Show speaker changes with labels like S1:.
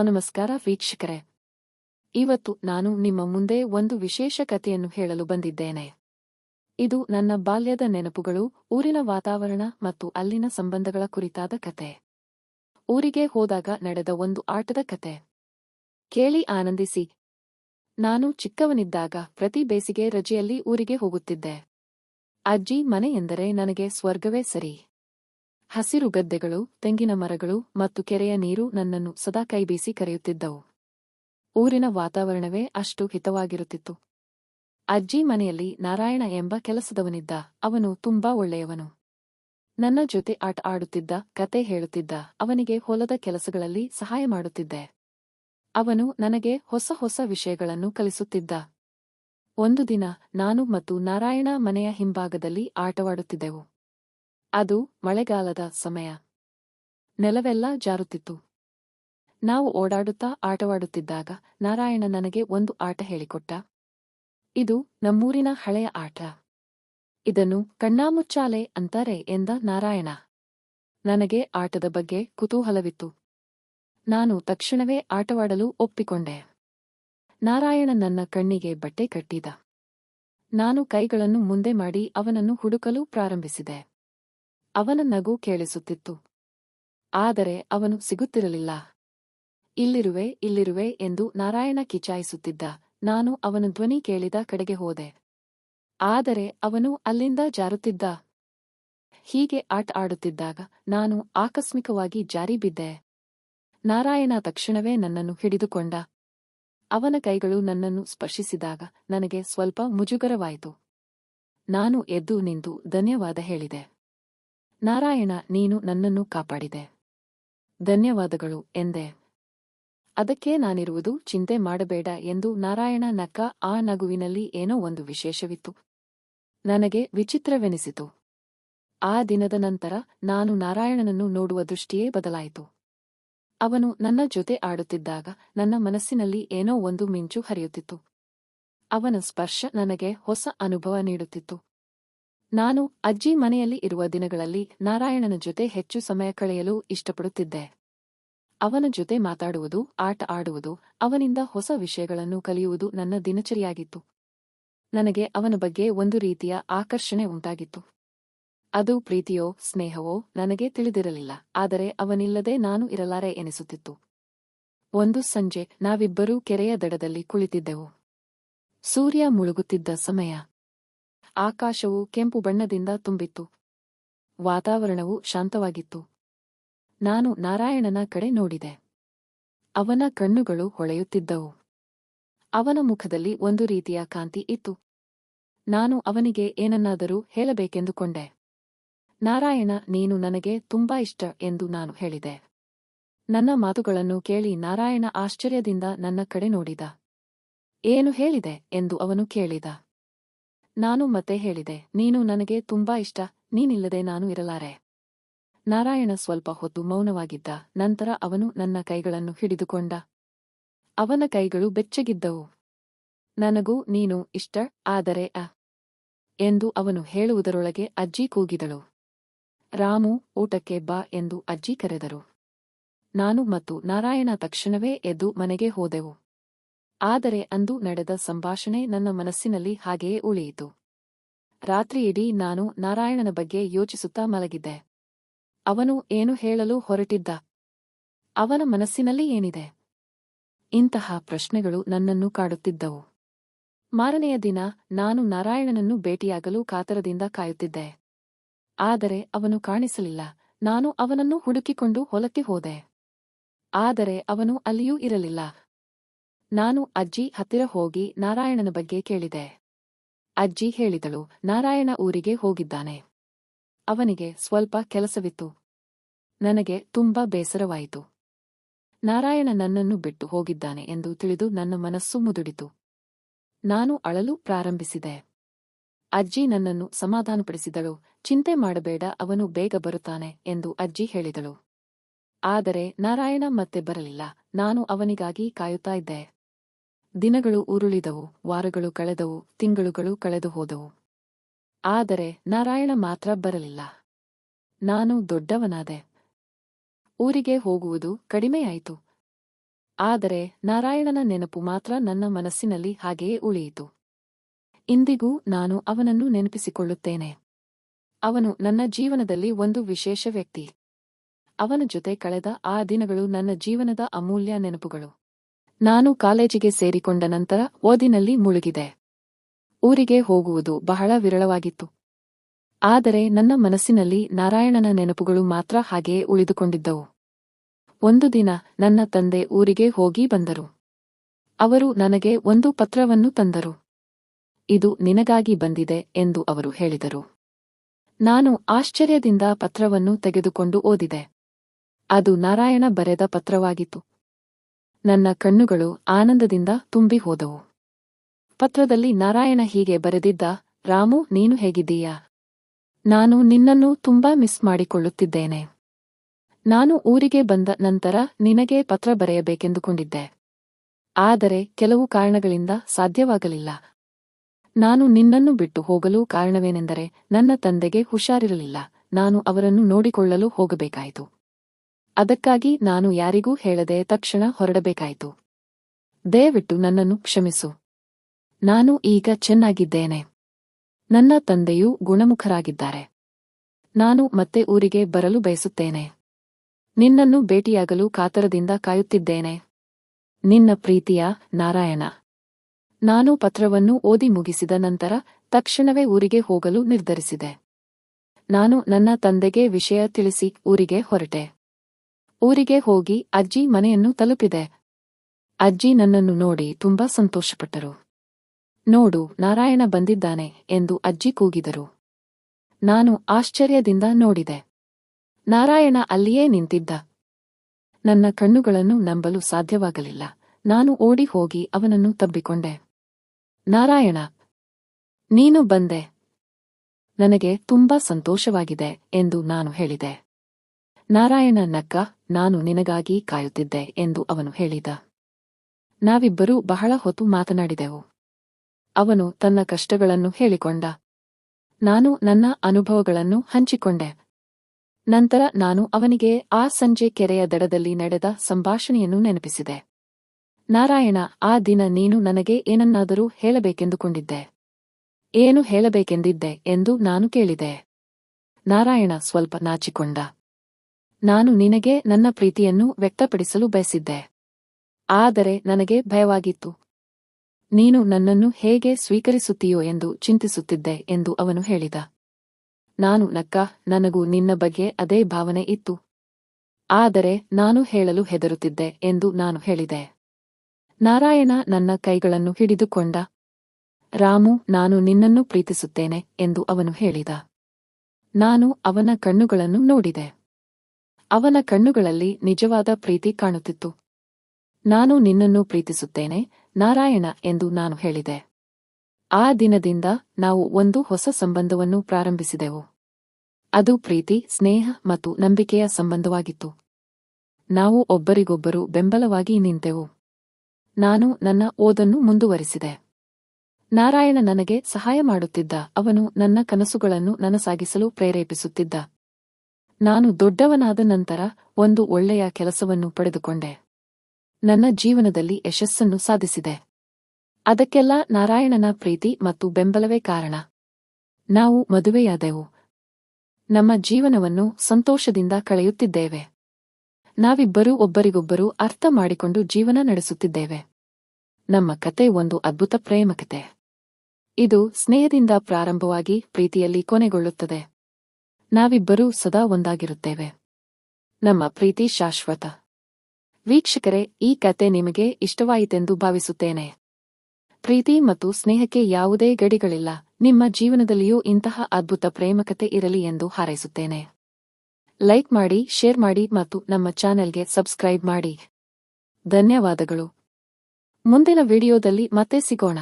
S1: ನಮಸ್ಕಾರ ವೀಕ್ಷಕರೇ. ಇವತ್ತು ನಾನು ನಿಮ್ಮ ಮುಂದೆ ಒಂದು ವಿಶೇಷ ಕಥೆಯನ್ನು ಹೇಳಲು ಬಂದಿದ್ದೇನೆ. ಇದು ನನ್ನ ಬಾಲ್ಯದ ನೆನಪುಗಳು, ಊರಿನ ವಾತಾವರಣ ಮತ್ತು ಅಲ್ಲಿನ ಸಂಬಂಧಗಳ ಕುರಿತಾದ ಕತೆ ಊರಿಗೆ ಹೋದಾಗ ನಡೆದ ಒಂದು ಆಟದ ಕತೆ ಕೇಳಿ ಆನಂದಿಸಿ. ನಾನು ಚಿಕ್ಕವನಿದ್ದಾಗ ಪ್ರತಿ ಬೇಸಿಗೆ ರಜೆಯಲ್ಲಿ ಊರಿಗೆ ಹೋಗುತ್ತಿದ್ದೆ. ಅಜ್ಜಿ ಮನೆ ಎಂದರೆ ನನಗೆ ಸ್ವರ್ಗವೇ ಸರಿ. ಹಸಿರು ಗದ್ದೆಗಳು, ತೆಂಗಿನ ಮರಗಳು ಮತ್ತು ಕೆರೆಯ ನೀರು ನನ್ನನ್ನು ಸದಾ ಕೈಬೀಸಿ ಕರೆಯುತ್ತಿದ್ದವು. ಊರಿನ ವಾತಾವರಣವೇ ಅಷ್ಟು ಹಿತವಾಗಿರುತ್ತಿತ್ತು. ಅಜ್ಜಿ ಮನೆಯಲ್ಲಿ ನಾರಾಯಣ ಎಂಬ ಕೆಲಸದವನಿದ್ದ, ಅವನು ತುಂಬಾ ಒಳ್ಳೆಯವನು. ನನ್ನ ಜೊತೆ ಆಟ ಆಡುತ್ತಿದ್ದ, ಕತೆ ಹೇಳುತ್ತಿದ್ದ, ಅವನಿಗೆ ಹೊಲದ ಕೆಲಸಗಳಲ್ಲಿ ಸಹಾಯ ಮಾಡುತ್ತಿದ್ದೆ. ಅವನು ನನಗೆ ಹೊಸ ಹೊಸ ವಿಷಯಗಳನ್ನು ಕಲಿಸುತ್ತಿದ್ದ. ಒಂದು ದಿನ ನಾನು ಮತ್ತು ನಾರಾಯಣ ಮನೆಯ ಹಿಂಭಾಗದಲ್ಲಿ ಆಟವಾಡುತ್ತಿದ್ದೆವು. ಅದು ಮಳೆಗಾಲದ ಸಮಯ. ನೆಲವೆಲ್ಲ ಜಾರುತ್ತಿತ್ತು. ನಾವು ಓಡಾಡುತ್ತಾ ಆಟವಾಡುತ್ತಿದ್ದಾಗ ನಾರಾಯಣ ನನಗೆ ಒಂದು ಆಟ ಹೇಳಿಕೊಟ್ಟ. ಇದು ನಮ್ಮೂರಿನ ಹಳೆಯ ಆಟ. ಇದನ್ನು ಕಣ್ಣಾಮುಚ್ಚಾಲೆ ಅಂತಾರೆ ಎಂದ ನಾರಾಯಣ. ನನಗೆ ಆಟದ ಬಗ್ಗೆ ಕುತೂಹಲವಿತ್ತು. ನಾನು ತಕ್ಷಣವೇ ಆಟವಾಡಲು ಒಪ್ಪಿಕೊಂಡೆ. ನಾರಾಯಣ ನನ್ನ ಕಣ್ಣಿಗೆ ಬಟ್ಟೆ ಕಟ್ಟಿದ. ನಾನು ಕೈಗಳನ್ನು ಮುಂದೆ ಮಾಡಿ ಅವನನ್ನು ಹುಡುಕಲು ಪ್ರಾರಂಭಿಸಿದೆ. ಅವನ ನಗು ಕೇಳಿಸುತ್ತಿತ್ತು. ಆದರೆ ಅವನು ಸಿಗುತ್ತಿರಲಿಲ್ಲ. ಇಲ್ಲಿರುವೆ ಇಲ್ಲಿರುವೆ ಎಂದು ನಾರಾಯಣ ಕಿಚಾಯಿಸುತ್ತಿದ್ದ. ನಾನು ಅವನ ಧ್ವನಿ ಕೇಳಿದ ಕಡೆಗೆ ಹೋದೆ. ಆದರೆ ಅವನು ಅಲ್ಲಿಂದ ಜಾರುತ್ತಿದ್ದ. ಹೀಗೆ ಆಟ ಆಡುತ್ತಿದ್ದಾಗ ನಾನು ಆಕಸ್ಮಿಕವಾಗಿ ಜಾರಿ ಬಿದ್ದೆ. ನಾರಾಯಣ ತಕ್ಷಣವೇ ನನ್ನನ್ನು ಹಿಡಿದುಕೊಂಡ. ಅವನ ಕೈಗಳು ನನ್ನನ್ನು ಸ್ಪರ್ಶಿಸಿದಾಗ ನನಗೆ ಸ್ವಲ್ಪ ಮುಜುಗರವಾಯಿತು. ನಾನು ಎದ್ದು ನಿಂತು ಧನ್ಯವಾದ ಹೇಳಿದೆ. ನಾರಾಯಣ, ನೀನು ನನ್ನನ್ನು ಕಾಪಾಡಿದೆ. ಧನ್ಯವಾದಗಳು ಎಂದೆ. ಅದಕ್ಕೆ ನಾನಿರುವುದು ಚಿಂತೆ ಮಾಡಬೇಡ ಎಂದು ನಾರಾಯಣ ನಕ್ಕ ಆ ನಗುವಿನಲ್ಲಿ ಏನೋ ಒಂದು ವಿಶೇಷವಿತ್ತು. ನನಗೆ ವಿಚಿತ್ರವೆನಿಸಿತು. ಆ ದಿನದ ನಂತರ ನಾನು ನಾರಾಯಣನನ್ನು ನೋಡುವ ದೃಷ್ಟಿಯೇ ಬದಲಾಯಿತು. ಅವನು ನನ್ನ ಜೊತೆ ಆಡುತ್ತಿದ್ದಾಗ ನನ್ನ ಮನಸ್ಸಿನಲ್ಲಿ ಏನೋ ಒಂದು ಮಿಂಚು ಹರಿಯುತ್ತಿತ್ತು. ಅವನ ಸ್ಪರ್ಶ ನನಗೆ ಹೊಸ ಅನುಭವ ನೀಡುತ್ತಿತ್ತು. ನಾನು ಅಜ್ಜಿ ಮನೆಯಲ್ಲಿ ಇರುವ ದಿನಗಳಲ್ಲಿ ನಾರಾಯಣನ ಜೊತೆ ಹೆಚ್ಚು ಸಮಯ ಕಳೆಯಲು ಇಷ್ಟಪಡುತ್ತಿದ್ದೆ. ಅವನ ಜೊತೆ ಮಾತಾಡುವುದು, ಆಟ ಆಡುವುದು, ಅವನಿಂದ ಹೊಸ ವಿಷಯಗಳನ್ನು ಕಲಿಯುವುದು ನನ್ನ ದಿನಚರಿಯಾಗಿತ್ತು. ನನಗೆ ಅವನ ಬಗ್ಗೆ ಒಂದು ರೀತಿಯ ಆಕರ್ಷಣೆ ಉಂಟಾಗಿತ್ತು. ಅದು ಪ್ರೀತಿಯೋ, ಸ್ನೇಹವೋ ನನಗೆ ತಿಳಿದಿರಲಿಲ್ಲ, ಆದರೆ ಅವನಿಲ್ಲದೆ ನಾನು ಇರಲಾರೆ ಎನಿಸುತ್ತಿತ್ತು. ಒಂದು ಸಂಜೆ ನಾವಿಬ್ಬರೂ ಕೆರೆಯ ದಡದಲ್ಲಿ ಕುಳಿತಿದ್ದೆವು. ಸೂರ್ಯ ಮುಳುಗುತ್ತಿದ್ದ ಸಮಯ. ಆಕಾಶವು ಕೆಂಪು ಬಣ್ಣದಿಂದ ತುಂಬಿತ್ತು. ವಾತಾವರಣವು ಶಾಂತವಾಗಿತ್ತು. ನಾನು ನಾರಾಯಣನ ಕಡೆ ನೋಡಿದೆ. ಅವನ ಕಣ್ಣುಗಳು ಹೊಳೆಯುತ್ತಿದ್ದವು. ಅವನ ಮುಖದಲ್ಲಿ ಒಂದು ರೀತಿಯ ಕಾಂತಿ ಇತ್ತು. ನಾನು ಅವನಿಗೆ ಏನನ್ನಾದರೂ ಹೇಳಬೇಕೆಂದುಕೊಂಡೆ. ನಾರಾಯಣ, ನೀನು ನನಗೆ ತುಂಬಾ ಇಷ್ಟ ಎಂದು ನಾನು ಹೇಳಿದೆ. ನನ್ನ ಮಾತುಗಳನ್ನು ಕೇಳಿ ನಾರಾಯಣ ಆಶ್ಚರ್ಯದಿಂದ ನನ್ನ ಕಡೆ ನೋಡಿದ. ಏನು ಹೇಳಿದೆ ಎಂದು ಅವನು ಕೇಳಿದ. ನಾನು ಮತ್ತೆ ಹೇಳಿದೆ, ನೀನು ನನಗೆ ತುಂಬಾ ಇಷ್ಟ, ನೀನಿಲ್ಲದೆ ನಾನು ಇರಲಾರೆ. ನಾರಾಯಣ ಸ್ವಲ್ಪ ಹೊತ್ತು ಮೌನವಾಗಿದ್ದ, ನಂತರ ಅವನು ನನ್ನ ಕೈಗಳನ್ನು ಹಿಡಿದುಕೊಂಡ. ಅವನ ಕೈಗಳು ಬೆಚ್ಚಗಿದ್ದವು. ನನಗೂ ನೀನು ಇಷ್ಟ, ಆದರೆ ಅ ಎಂದು ಅವನು ಹೇಳುವುದರೊಳಗೆ ಅಜ್ಜಿ ಕೂಗಿದಳು. ರಾಮು, ಊಟಕ್ಕೆ ಬಾ ಎಂದು ಅಜ್ಜಿ ಕರೆದರು. ನಾನು ಮತ್ತು ನಾರಾಯಣ ತಕ್ಷಣವೇ ಎದ್ದು ಮನೆಗೆ ಹೋದೆವು. ಆದರೆ ಅಂದು ನಡೆದ ಸಂಭಾಷಣೆ ನನ್ನ ಮನಸ್ಸಿನಲ್ಲಿ ಹಾಗೆಯೇ ಉಳಿಯಿತು. ರಾತ್ರಿಯಿಡೀ ನಾನು ನಾರಾಯಣನ ಬಗ್ಗೆ ಯೋಚಿಸುತ್ತಾ ಮಲಗಿದ್ದೆ. ಅವನು ಏನು ಹೇಳಲು ಹೊರಟಿದ್ದ? ಅವನ ಮನಸ್ಸಿನಲ್ಲಿ ಏನಿದೆ? ಇಂತಹ ಪ್ರಶ್ನೆಗಳು ನನ್ನನ್ನು ಕಾಡುತ್ತಿದ್ದವು. ಮಾರನೆಯ ದಿನ ನಾನು ನಾರಾಯಣನನ್ನು ಭೇಟಿಯಾಗಲು ಕಾತರದಿಂದ ಕಾಯುತ್ತಿದ್ದೆ. ಆದರೆ ಅವನು ಕಾಣಿಸಲಿಲ್ಲ. ನಾನು ಅವನನ್ನು ಹುಡುಕಿಕೊಂಡು ಹೊಲಕ್ಕೆ ಹೋದೆ. ಆದರೆ ಅವನು ಅಲ್ಲಿಯೂ ಇರಲಿಲ್ಲ. ನಾನು ಅಜ್ಜಿ ಹತ್ತಿರ ಹೋಗಿ ನಾರಾಯಣನ ಬಗ್ಗೆ ಕೇಳಿದೆ. ಅಜ್ಜಿ ಹೇಳಿದಳು, ನಾರಾಯಣ ಊರಿಗೆ ಹೋಗಿದ್ದಾನೆ. ಅವನಿಗೆ ಸ್ವಲ್ಪ ಕೆಲಸವಿತ್ತು. ನನಗೆ ತುಂಬಾ ಬೇಸರವಾಯಿತು. ನಾರಾಯಣ ನನ್ನನ್ನು ಬಿಟ್ಟು ಹೋಗಿದ್ದಾನೆ ಎಂದು ತಿಳಿದು ನನ್ನ ಮನಸ್ಸು ಮುದುಡಿತು. ನಾನು ಅಳಲು ಪ್ರಾರಂಭಿಸಿದೆ. ಅಜ್ಜಿ ನನ್ನನ್ನು ಸಮಾಧಾನಪಡಿಸಿದಳು, ಚಿಂತೆ ಮಾಡಬೇಡ, ಅವನು ಬೇಗ ಬರುತ್ತಾನೆ ಎಂದು ಅಜ್ಜಿ ಹೇಳಿದಳು. ಆದರೆ ನಾರಾಯಣ ಮತ್ತೆ ಬರಲಿಲ್ಲ, ನಾನು ಅವನಿಗಾಗಿ ಕಾಯುತ್ತಾ ಇದ್ದೆ. ದಿನಗಳು ಉರುಳಿದವು, ವಾರಗಳು ಕಳೆದವು, ತಿಂಗಳುಗಳು ಕಳೆದು ಹೋದವು. ಆದರೆ ನಾರಾಯಣ ಮಾತ್ರ ಬರಲಿಲ್ಲ. ನಾನು ದೊಡ್ಡವನಾದೆ. ಊರಿಗೆ ಹೋಗುವುದು ಕಡಿಮೆಯಾಯಿತು. ಆದರೆ ನಾರಾಯಣನ ನೆನಪು ಮಾತ್ರ ನನ್ನ ಮನಸ್ಸಿನಲ್ಲಿ ಹಾಗೆಯೇ ಉಳಿಯಿತು. ಇಂದಿಗೂ ನಾನು ಅವನನ್ನು ನೆನಪಿಸಿಕೊಳ್ಳುತ್ತೇನೆ. ಅವನು ನನ್ನ ಜೀವನದಲ್ಲಿ ಒಂದು ವಿಶೇಷ ವ್ಯಕ್ತಿ. ಅವನ ಜೊತೆ ಕಳೆದ ಆ ದಿನಗಳು ನನ್ನ ಜೀವನದ ಅಮೂಲ್ಯ ನೆನಪುಗಳು. ನಾನು ಕಾಲೇಜಿಗೆ ಸೇರಿಕೊಂಡ ನಂತರ ಓದಿನಲ್ಲಿ ಮುಳುಗಿದೆ. ಊರಿಗೆ ಹೋಗುವುದು ಬಹಳ ವಿರಳವಾಗಿತ್ತು. ಆದರೆ ನನ್ನ ಮನಸ್ಸಿನಲ್ಲಿ ನಾರಾಯಣನ ನೆನಪುಗಳು ಮಾತ್ರ ಹಾಗೆಯೇ ಉಳಿದುಕೊಂಡಿದ್ದವು. ಒಂದು ದಿನ ನನ್ನ ತಂದೆ ಊರಿಗೆ ಹೋಗಿ ಬಂದರು. ಅವರು ನನಗೆ ಒಂದು ಪತ್ರವನ್ನು ತಂದರು. ಇದು ನಿನಗಾಗಿ ಬಂದಿದೆ ಎಂದು ಅವರು ಹೇಳಿದರು. ನಾನು ಆಶ್ಚರ್ಯದಿಂದ ಪತ್ರವನ್ನು ತೆಗೆದುಕೊಂಡು ಓದಿದೆ. ಅದು ನಾರಾಯಣ ಬರೆದ ಪತ್ರವಾಗಿತ್ತು. ನನ್ನ ಕಣ್ಣುಗಳು ಆನಂದದಿಂದ ತುಂಬಿ ಹೋದವು ಪತ್ರದಲ್ಲಿ ನಾರಾಯಣ ಹೀಗೆ ಬರೆದಿದ್ದ, ರಾಮು, ನೀನು ಹೇಗಿದ್ದೀಯಾ? ನಾನು ನಿನ್ನನ್ನು ತುಂಬಾ ಮಿಸ್ ಮಾಡಿಕೊಳ್ಳುತ್ತಿದ್ದೇನೆ. ನಾನು ಊರಿಗೆ ಬಂದ ನಂತರ ನಿನಗೆ ಪತ್ರ ಬರೆಯಬೇಕೆಂದುಕೊಂಡಿದ್ದೆ. ಆದರೆ ಕೆಲವು ಕಾರಣಗಳಿಂದ ಸಾಧ್ಯವಾಗಲಿಲ್ಲ. ನಾನು ನಿನ್ನನ್ನು ಬಿಟ್ಟು ಹೋಗಲು ಕಾರಣವೇನೆಂದರೆ ನನ್ನ ತಂದೆಗೆ ಹುಷಾರಿರಲಿಲ್ಲ. ನಾನು ಅವರನ್ನು ನೋಡಿಕೊಳ್ಳಲು ಹೋಗಬೇಕಾಯಿತು. ಅದಕ್ಕಾಗಿ ನಾನು ಯಾರಿಗೂ ಹೇಳದೆ ತಕ್ಷಣ ಹೊರಡಬೇಕಾಯಿತು. ದಯವಿಟ್ಟು ನನ್ನನ್ನು ಕ್ಷಮಿಸು. ನಾನು ಈಗ ಚೆನ್ನಾಗಿದ್ದೇನೆ. ನನ್ನ ತಂದೆಯು ಗುಣಮುಖರಾಗಿದ್ದಾರೆ. ನಾನು ಮತ್ತೆ ಊರಿಗೆ ಬರಲು ಬಯಸುತ್ತೇನೆ. ನಿನ್ನನ್ನು ಭೇಟಿಯಾಗಲು ಕಾತರದಿಂದ ಕಾಯುತ್ತಿದ್ದೇನೆ. ನಿನ್ನ ಪ್ರೀತಿಯ ನಾರಾಯಣ. ನಾನು ಪತ್ರವನ್ನು ಓದಿ ಮುಗಿಸಿದ ನಂತರ ತಕ್ಷಣವೇ ಊರಿಗೆ ಹೋಗಲು ನಿರ್ಧರಿಸಿದೆ. ನಾನು ನನ್ನ ತಂದೆಗೆ ವಿಷಯ ತಿಳಿಸಿ ಊರಿಗೆ ಹೊರಟೆ. ಊರಿಗೆ ಹೋಗಿ ಅಜ್ಜಿ ಮನೆಯನ್ನು ತಲುಪಿದೆ. ಅಜ್ಜಿ ನನ್ನನ್ನು ನೋಡಿ ತುಂಬಾ ಸಂತೋಷಪಟ್ಟರು. ನೋಡು, ನಾರಾಯಣ ಬಂದಿದ್ದಾನೆ ಎಂದು ಅಜ್ಜಿ ಕೂಗಿದರು. ನಾನು ಆಶ್ಚರ್ಯದಿಂದ ನೋಡಿದೆ. ನಾರಾಯಣ ಅಲ್ಲಿಯೇ ನಿಂತಿದ್ದ. ನನ್ನ ಕಣ್ಣುಗಳನ್ನು ನಂಬಲು ಸಾಧ್ಯವಾಗಲಿಲ್ಲ. ನಾನು ಓಡಿ ಹೋಗಿ ಅವನನ್ನು ತಬ್ಬಿಕೊಂಡೆ. ನಾರಾಯಣ, ನೀನು ಬಂದೆ. ನನಗೆ ತುಂಬಾ ಸಂತೋಷವಾಗಿದೆ ಎಂದು ನಾನು ಹೇಳಿದೆ. ನಾರಾಯಣ ನಕ್ಕ ನಾನು ನಿನಗಾಗಿ ಕಾಯುತ್ತಿದ್ದೆ ಎಂದು ಅವನು ಹೇಳಿದ. ನಾವಿಬ್ಬರೂ ಬಹಳ ಹೊತ್ತು ಮಾತನಾಡಿದೆವು. ಅವನು ತನ್ನ ಕಷ್ಟಗಳನ್ನು ಹೇಳಿಕೊಂಡ. ನಾನು ನನ್ನ ಅನುಭವಗಳನ್ನು ಹಂಚಿಕೊಂಡೆ. ನಂತರ ನಾನು ಅವನಿಗೆ ಆ ಸಂಜೆ ಕೆರೆಯ ದಡದಲ್ಲಿ ನಡೆದ ಸಂಭಾಷಣೆಯನ್ನು ನೆನಪಿಸಿದೆ. ನಾರಾಯಣ, ಆ ದಿನ ನೀನು ನನಗೆ ಏನನ್ನಾದರೂ ಹೇಳಬೇಕೆಂದುಕೊಂಡಿದ್ದೆ. ಏನು ಹೇಳಬೇಕೆಂದಿದ್ದೆ ಎಂದು ನಾನು ಕೇಳಿದೆ. ನಾರಾಯಣ ಸ್ವಲ್ಪ ನಾಚಿಕೊಂಡ. ನಾನು ನಿನಗೆ ನನ್ನ ಪ್ರೀತಿಯನ್ನು ವ್ಯಕ್ತಪಡಿಸಲು ಬಯಸಿದ್ದೆ. ಆದರೆ ನನಗೆ ಭಯವಾಗಿತ್ತು. ನೀನು ನನ್ನನ್ನು ಹೇಗೆ ಸ್ವೀಕರಿಸುತ್ತೀಯೋ ಎಂದು ಚಿಂತಿಸುತ್ತಿದ್ದೆ ಎಂದು ಅವನು ಹೇಳಿದ. ನಾನು ನಕ್ಕ, ನನಗೂ ನಿನ್ನ ಬಗ್ಗೆ ಅದೇ ಭಾವನೆ ಇತ್ತು. ಆದರೆ ನಾನು ಹೇಳಲು ಹೆದರುತ್ತಿದ್ದೆ ಎಂದು ನಾನು ಹೇಳಿದೆ. ನಾರಾಯಣ ನನ್ನ ಕೈಗಳನ್ನು ಹಿಡಿದುಕೊಂಡ. ರಾಮು, ನಾನು ನಿನ್ನನ್ನು ಪ್ರೀತಿಸುತ್ತೇನೆ ಎಂದು ಅವನು ಹೇಳಿದ. ನಾನು ಅವನ ಕಣ್ಣುಗಳನ್ನು ನೋಡಿದೆ. ಅವನ ಕಣ್ಣುಗಳಲ್ಲಿ ನಿಜವಾದ ಪ್ರೀತಿ ಕಾಣುತ್ತಿತ್ತು. ನಾನು ನಿನ್ನನ್ನು ಪ್ರೀತಿಸುತ್ತೇನೆ, ನಾರಾಯಣ ಎಂದು ನಾನು ಹೇಳಿದೆ. ಆ ದಿನದಿಂದ ನಾವು ಒಂದು ಹೊಸ ಸಂಬಂಧವನ್ನು ಪ್ರಾರಂಭಿಸಿದೆವು. ಅದು ಪ್ರೀತಿ, ಸ್ನೇಹ ಮತ್ತು ನಂಬಿಕೆಯ ಸಂಬಂಧವಾಗಿತ್ತು. ನಾವು ಒಬ್ಬರಿಗೊಬ್ಬರು ಬೆಂಬಲವಾಗಿ ನಿಂತೆವು. ನಾನು ನನ್ನ ಓದನ್ನು ಮುಂದುವರಿಸಿದೆ. ನಾರಾಯಣ ನನಗೆ ಸಹಾಯ ಮಾಡುತ್ತಿದ್ದ, ಅವನು ನನ್ನ ಕನಸುಗಳನ್ನು ನನಸಾಗಿಸಲು ಪ್ರೇರೇಪಿಸುತ್ತಿದ್ದ. ನಾನು ದೊಡ್ಡವನಾದ ನಂತರ ಒಂದು ಒಳ್ಳೆಯ ಕೆಲಸವನ್ನು ಪಡೆದುಕೊಂಡೆ. ನನ್ನ ಜೀವನದಲ್ಲಿ ಯಶಸ್ಸನ್ನು ಸಾಧಿಸಿದೆ. ಅದಕ್ಕೆಲ್ಲ ನಾರಾಯಣನ ಪ್ರೀತಿ ಮತ್ತು ಬೆಂಬಲವೇ ಕಾರಣ. ನಾವು ಮದುವೆಯಾದೆವು. ನಮ್ಮ ಜೀವನವನ್ನು ಸಂತೋಷದಿಂದ ಕಳೆಯುತ್ತಿದ್ದೇವೆ. ನಾವಿಬ್ಬರೂ ಒಬ್ಬರಿಗೊಬ್ಬರು ಅರ್ಥ ಮಾಡಿಕೊಂಡು ಜೀವನ ನಡೆಸುತ್ತಿದ್ದೇವೆ. ನಮ್ಮ ಕತೆ ಒಂದು ಅದ್ಭುತ ಪ್ರೇಮಕತೆ ಇದು ಸ್ನೇಹದಿಂದ ಪ್ರಾರಂಭವಾಗಿ ಪ್ರೀತಿಯಲ್ಲಿ ಕೊನೆಗೊಳ್ಳುತ್ತದೆ. ನಾವಿಬ್ಬರೂ ಸದಾ ಒಂದಾಗಿರುತ್ತೇವೆ. ನಮ್ಮ ಪ್ರೀತಿ ಶಾಶ್ವತ. ವೀಕ್ಷಕರೇ, ಈ ಕತೆ ನಿಮಗೆ ಇಷ್ಟವಾಯಿತೆಂದು ಭಾವಿಸುತ್ತೇನೆ. ಪ್ರೀತಿ ಮತ್ತು ಸ್ನೇಹಕ್ಕೆ ಯಾವುದೇ ಗಡಿಗಳಿಲ್ಲ. ನಿಮ್ಮ ಜೀವನದಲ್ಲಿಯೂ ಇಂತಹ ಅದ್ಭುತ ಪ್ರೇಮಕತೆ ಇರಲಿ ಎಂದು ಹಾರೈಸುತ್ತೇನೆ. ಲೈಕ್ ಮಾಡಿ, ಶೇರ್ ಮಾಡಿ ಮತ್ತು ನಮ್ಮ ಚಾನೆಲ್ಗೆ ಸಬ್ಸ್ಕ್ರೈಬ್ ಮಾಡಿ. ಧನ್ಯವಾದಗಳು. ಮುಂದಿನ ವಿಡಿಯೋದಲ್ಲಿ ಮತ್ತೆ ಸಿಗೋಣ.